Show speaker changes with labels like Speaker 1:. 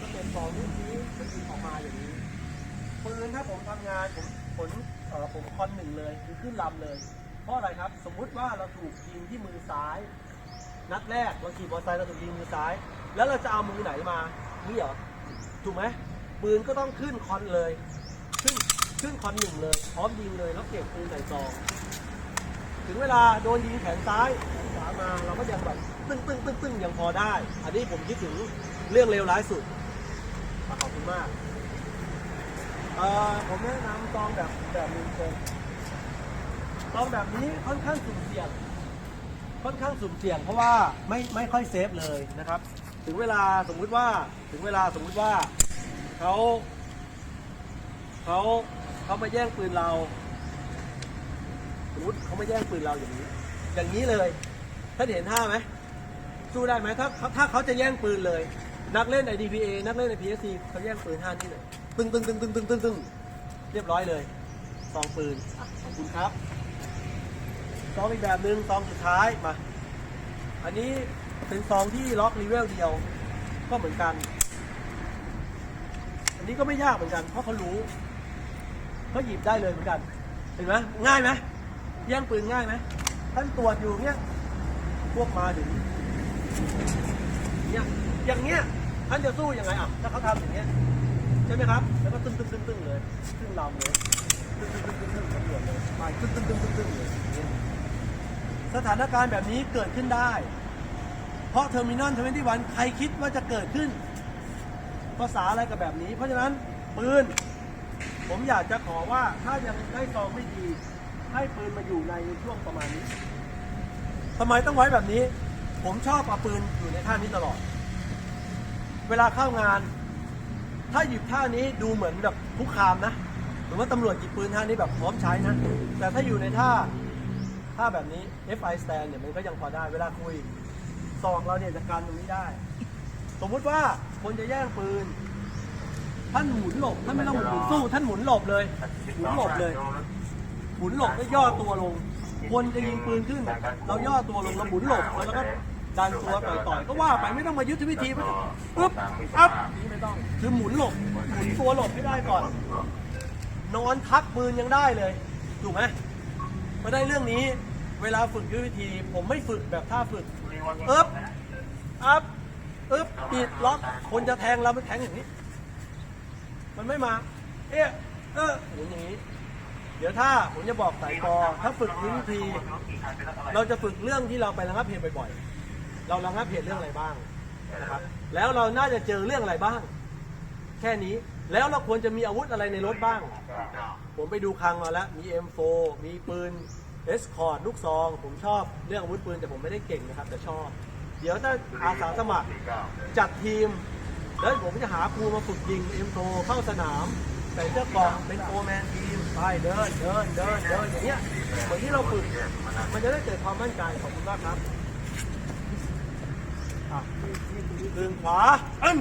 Speaker 1: ก็เป็นซองรุ่นนี้จะหยิบออกมาอย่างนี้ปืนถ้าผมทำงานผมผลเอ่อผมคอนหนึ่งเลยคือขึ้นลำเลย เพราะอะไรครับ สมมุติว่าเราถูกยิงที่มือซ้าย นัดแรกเราขี่มอเตอร์ไซค์เราถูกยิงมือซ้าย แล้วเราจะเอามือไหนมานี่เหรอถูกไหมปืนก็ต้องขึ้นคอนเลย ขึ้นขึ้นคอนหนึ่งเลยพร้อมยิงเลยแล้วเก็บปืนใส่ซองถึงเวลาโดนยิงแขนซ้ายแขนขวามาเราก็ยังแบบตึ้งตึ้งตึ้งตึ้งยังพอได้ อันนี้ผมคิดถึงเรื่องเลวร้ายสุด ขอบคุณมากเอ่อผมแนะนำซองแบบแบบหนึ่งเป็นซองแบบนี้ค่อนข้างสุ่มเสี่ยง ค่อนข้างสุ่มเสี่ยง เพราะว่าไม่ไม่ค่อยเซฟเลยนะครับ ถึงเวลาสมมุติว่าถึงเวลาสมมุติว่าเขาเขาเขามาแย่งปืนเราสมมติเขาม่แย่งปืนเราอย่างนี้ อย่างนี้เลยท่านเห็นท่าไหมสู้ได้ไหมถ้าถ้าเขาจะแย่งปืนเลย นักเล่น IDPA นักเล่น IPSC เขาแย่งปืนท่านี้เลยตึ้งตึ้งตึ้งตึ้งตึ้งตึ้งตึ้งเรียบร้อยเลยซองปืนอะขอบคุณครับซองอีกแบบหนึ่งซองสุดท้ายมา อันนี้เป็นซองที่ล็อกรีเวลเดียว ก็เหมือนกัน อันนี้ก็ไม่ยากเหมือนกัน เพราะเขารู้เขาหยิบได้เลยเหมือนกัน เห็นไหมง่ายไหมแย่งปืนง่ายไหมท่านตรวจอยู่เนี้ยพวกมาถึงเนี่ยอย่างเงี้ย ท่านจะสู้ยังไงอะถ้าเขาทำอย่างเงี้ยใช่ไหมครับ แล้วก็ตึ้งตึ้งตึ้งตึ้งเลยตึ้งลำเลยตึ้งตึ้งตึ้งตึ้งตึ้งตำรวจเลยไปตึ้งตึ้งตึ้งตึ้งตึ้งเลยอย่างเงี้ยสถานการณ์แบบนี้เกิดขึ้นได้ เพราะเทอร์มินอลทเวนตี้วันใครคิดว่าจะเกิดขึ้น ภาษาอะไรกับแบบนี้ เพราะฉะนั้นปืนผมอยากจะขอว่าถ้ายังได้ซองไม่ดี ให้ปืนมาอยู่ในช่วงประมาณนี้ทำไมต้องไว้แบบนี้ ผมชอบเอาปืนอยู่ในท่านี้ตลอด เวลาเข้างาน ถ้าหยิบท่านี้ดูเหมือนแบบคุกคามนะ หรือว่าตำรวจหยิบปืนท่านี้แบบพร้อมใช้นะ แต่ถ้าอยู่ในท่าท่าแบบนี้ FI stand เนี่ยมันก็ยังพอได้ เวลาคุยซองเราเนี่ยจะการตรงนี้ได้ สมมุติว่าคนจะแย่งปืน ท่านหมุนหลบท่านไม่ต้องหมุนสู้ท่านหมุนหลบเลยหมุนหลบเลยหมุนหลบแล้วย่อตัวลง คนจะยิงปืนขึ้น เราย่อตัวลงเราหมุนหลบแล้วก็ ดันตัวต่อยต่อยก็ว่าไปไม่ต้องมายุทธวิธีไม่ต้องปึ๊บอัพนี่ไม่ต้องคือหมุนหลบหมุนตัวหลบให้ได้ก่อน นอนทักปืนยังได้เลยถูกไหมมาได้เรื่องนี้ เวลาฝึกยุทธวิธี ผมไม่ฝึกแบบท่าฝึกอึ๊บอัพอึ๊บปิดล็อกคนจะแทงเราไม่แทงอย่างนี้ มันไม่มา เอ๊ะเออหมุนอย่างนี้เดี๋ยวถ้าผมจะบอกสายกอถ้าฝึกวิธี เราจะฝึกเรื่องที่เราไประงับเหตุบ่อยๆ เราระงับเหตุเรื่องอะไรบ้างนะครับแล้วเราน่าจะเจอเรื่องอะไรบ้าง แค่นี้แล้วเราควรจะมีอาวุธอะไรในรถบ้าง ผมไปดูคลังมาแล้วมี M4 มีปืนเอสคอร์ดลูกซอง ผมชอบเรื่องอาวุธปืนแต่ผมไม่ได้เก่งนะครับ แต่ชอบ เดี๋ยวถ้าอาสาสมัครจัดทีม แล้วผมจะหาครูมาฝึกยิง M4 เข้าสนามใส่เสื้อกราะเป็นโฟแมนทีมไปเดินเดินเดินเดินอย่างเงี้ยเหมือนที่เราฝึกมันจะได้เกิดความมั่นใจขอบคุณมากครับ ดึงขวาเอ้ม